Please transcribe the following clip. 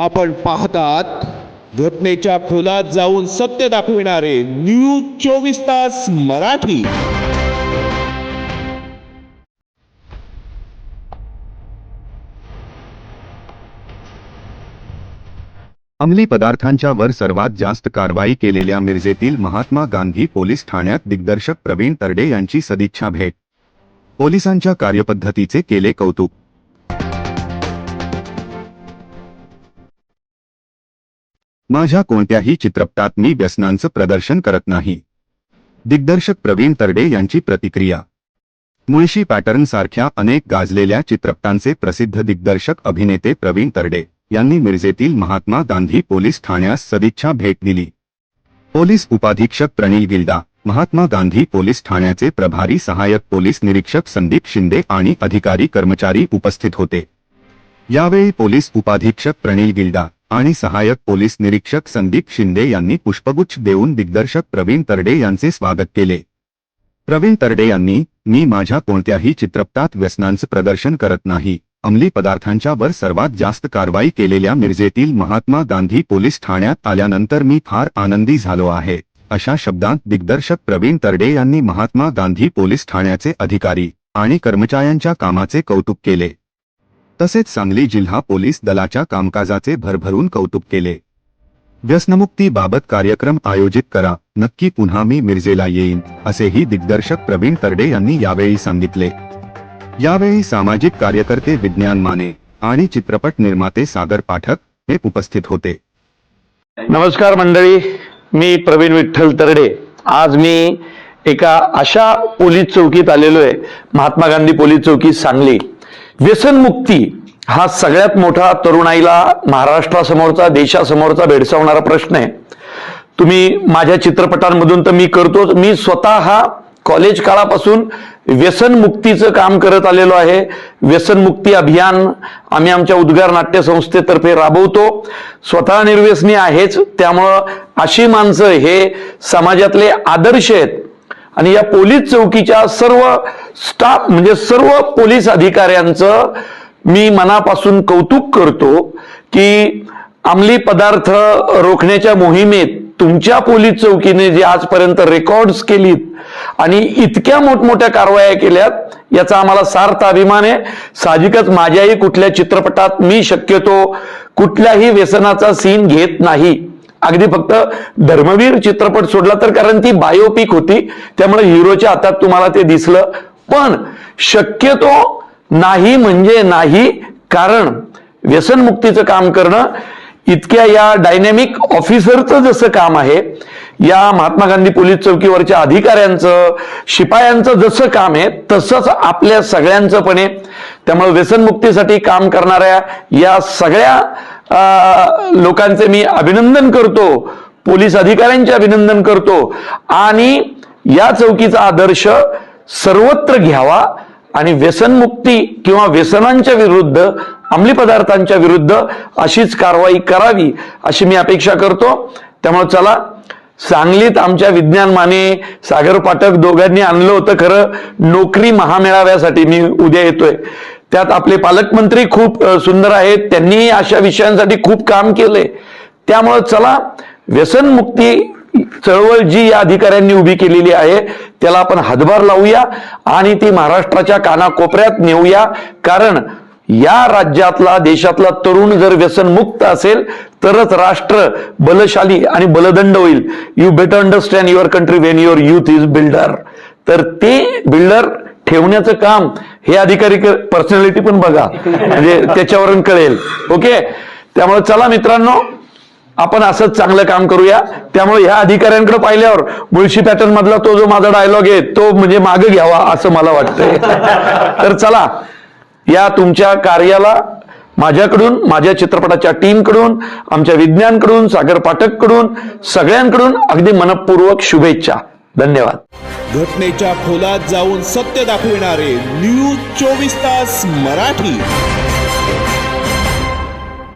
आपण पाहतात घटनेच्या खोलात जाऊन सत्य दाखविणारे न्यूज चोवीस तास मराठी. अंमली पदार्थांच्या वर सर्वात जास्त कारवाई केलेल्या मिरजेतील महात्मा गांधी पोलीस ठाण्यात दिग्दर्शक प्रवीण तरडे यांची सदिच्छा भेट. पोलिसांच्या कार्यपद्धतीचे केले कौतुक. माझ्या कोणत्याही चित्रपटात मी व्यसनांचं प्रदर्शन करत नाही. दिग्दर्शक प्रवीण तरडे यांची प्रतिक्रिया. मुळशी पॅटर्न सारख्या अनेक गाजलेल्या चित्रपटांचे प्रसिद्ध दिग्दर्शक अभिनेते प्रवीण तरडे यांनी मिरजेतील महात्मा गांधी पोलीस ठाण्यास सदिच्छा भेट दिली. पोलीस उपाधीक्षक प्रणील गिल्डा महात्मा गांधी पोलीस ठाण्याचे प्रभारी सहाय्यक पोलीस निरीक्षक संदीप शिंदे आणि अधिकारी कर्मचारी उपस्थित होते. यावेळी पोलीस उपाधीक्षक प्रणील गिल्डा आणि सहाय्यक पोलीस निरीक्षक संदीप शिंदे यांनी पुष्पगुच्छ देऊन दिग्दर्शक प्रवीण तरडे यांचे स्वागत केले. प्रवीण तरडे यांनी मी माझ्या कोणत्याही चित्रपटात व्यसनांचं प्रदर्शन करत नाही. अंमली पदार्थांच्या वर सर्वात जास्त कारवाई केलेल्या मिरजेतील महात्मा गांधी पोलीस ठाण्यात आल्यानंतर मी फार आनंदी झालो आहे अशा शब्दांत दिग्दर्शक प्रवीण तरडे यांनी महात्मा गांधी पोलीस ठाण्याचे अधिकारी आणि कर्मचाऱ्यांच्या कामाचे कौतुक केले. तसेच सांगली जिल्हा पोलीस दलाच्या कामकाजाचे भरभरून कौतुक केले. व्यसनमुक्ती बाबत कार्यक्रम आयोजित करा. नक्की पुन्हा मी मिरजेला येईन असेही दिग्दर्शक प्रवीण तरडे यांनी यावेळी सांगितले. यावेळी सामाजिक कार्यकर्ते विज्ञान माने आणि चित्रपट निर्माते सागर पाठक हे उपस्थित होते. नमस्कार मंडळी मी प्रवीण विठ्ठल तरडे. आज मी एका अशा पोलीस चौकीत आलेलो आहे महात्मा गांधी पोलीस चौकी सांगली. व्यसनमुक्ती हा सगळ्यात मोठा तरुणाईला महाराष्ट्रासमोरचा देशासमोरचा भेडसावणारा प्रश्न आहे. तुम्ही माझ्या चित्रपटांमधून तर मी करतोच. मी स्वतः हा कॉलेज काळापासून व्यसनमुक्तीचं काम करत आलेलो आहे. व्यसनमुक्ती अभियान आम्ही आमच्या उद्गार नाट्य संस्थेतर्फे राबवतो. स्वतः निर्व्यसनी आहेच. त्यामुळं अशी माणसं हे समाजातले आदर्श आहेत. आणि या पोलीस चौकीच्या सर्व स्टाफ म्हणजे सर्व पोलीस अधिकाऱ्यांचं मी मनापासून कौतुक करतो की अंमली पदार्थ रोखण्याच्या मोहिमेत तुमच्या पोलीस चौकीने जे आजपर्यंत रेकॉर्ड्स केलीत आणि इतक्या मोठमोठ्या कारवाया केल्यात याचा आम्हाला सार्थ अभिमान आहे. साहजिकच माझ्याही कुठल्या चित्रपटात मी शक्यतो कुठल्याही व्यसनाचा सीन घेत नाही. अगदी फक्त धर्मवीर चित्रपट सोडला तर कारण ती बायोपिक होती त्यामुळे हिरोच्या हातात तुम्हाला ते दिसलं. पण शक्यतो नाही म्हणजे नाही कारण व्यसनमुक्तीचं काम करणं इतक्या या डायनॅमिक ऑफिसरचं जसं काम आहे या महात्मा गांधी पोलीस चौकीवरच्या अधिकाऱ्यांचं शिपायांचं जसं काम आहे तसंच आपल्या सगळ्यांचं पण आहे. त्यामुळे व्यसनमुक्तीसाठी काम करणाऱ्या या सगळ्या लोकांचे मी अभिनंदन करतो पोलीस अधिकाऱ्यांचे अभिनंदन करतो. आणि या चौकीचा आदर्श सर्वत्र घ्यावा आणि व्यसनमुक्ती किंवा व्यसनांच्या विरुद्ध अंमली पदार्थांच्या विरुद्ध अशीच कारवाई करावी अशी मी अपेक्षा करतो. त्यामुळे चला सांगलीत आमच्या विज्ञान माने सागर पाठक दोघांनी आणलं होतं खरं नोकरी महामेळाव्यासाठी मी उद्या येतोय. त्यात आपले पालकमंत्री खूप सुंदर आहेत त्यांनी अशा विषयांसाठी खूप काम केलंय. त्यामुळं चला व्यसनमुक्ती चळवळ जी या अधिकाऱ्यांनी उभी केलेली आहे त्याला आपण हातभार लावूया आणि ती महाराष्ट्राच्या कानाकोपऱ्यात नेऊया. कारण या राज्यातला देशातला तरुण जर व्यसनमुक्त असेल तरच राष्ट्र बलशाली आणि बलदंड होईल. You better understand your country when your youth is builder तर ते बिल्डर ठेवण्याचं काम हे अधिकारी पर्सनॅलिटी पण बघा. म्हणजे त्याच्यावरून कळेल. ओके त्यामुळे चला मित्रांनो आपण असंच चांगलं काम करूया. त्यामुळे ह्या अधिकाऱ्यांकडे पाहिल्यावर मुळशी पॅटर्न मधला तो जो माझा डायलॉग आहे तो म्हणजे मागे घ्यावा असं मला वाटतंय. तर चला या तुमच्या कार्याला माझ्याकडून माझ्या चित्रपटाच्या टीमकडून आमच्या विज्ञानकडून सागर पाठककडून सगळ्यांकडून अगदी मनपूर्वक शुभेच्छा. धन्यवाद. घटनेच्या खोलात जाऊन सत्य दाखविणारे न्यूज चोवीस तास मराठी.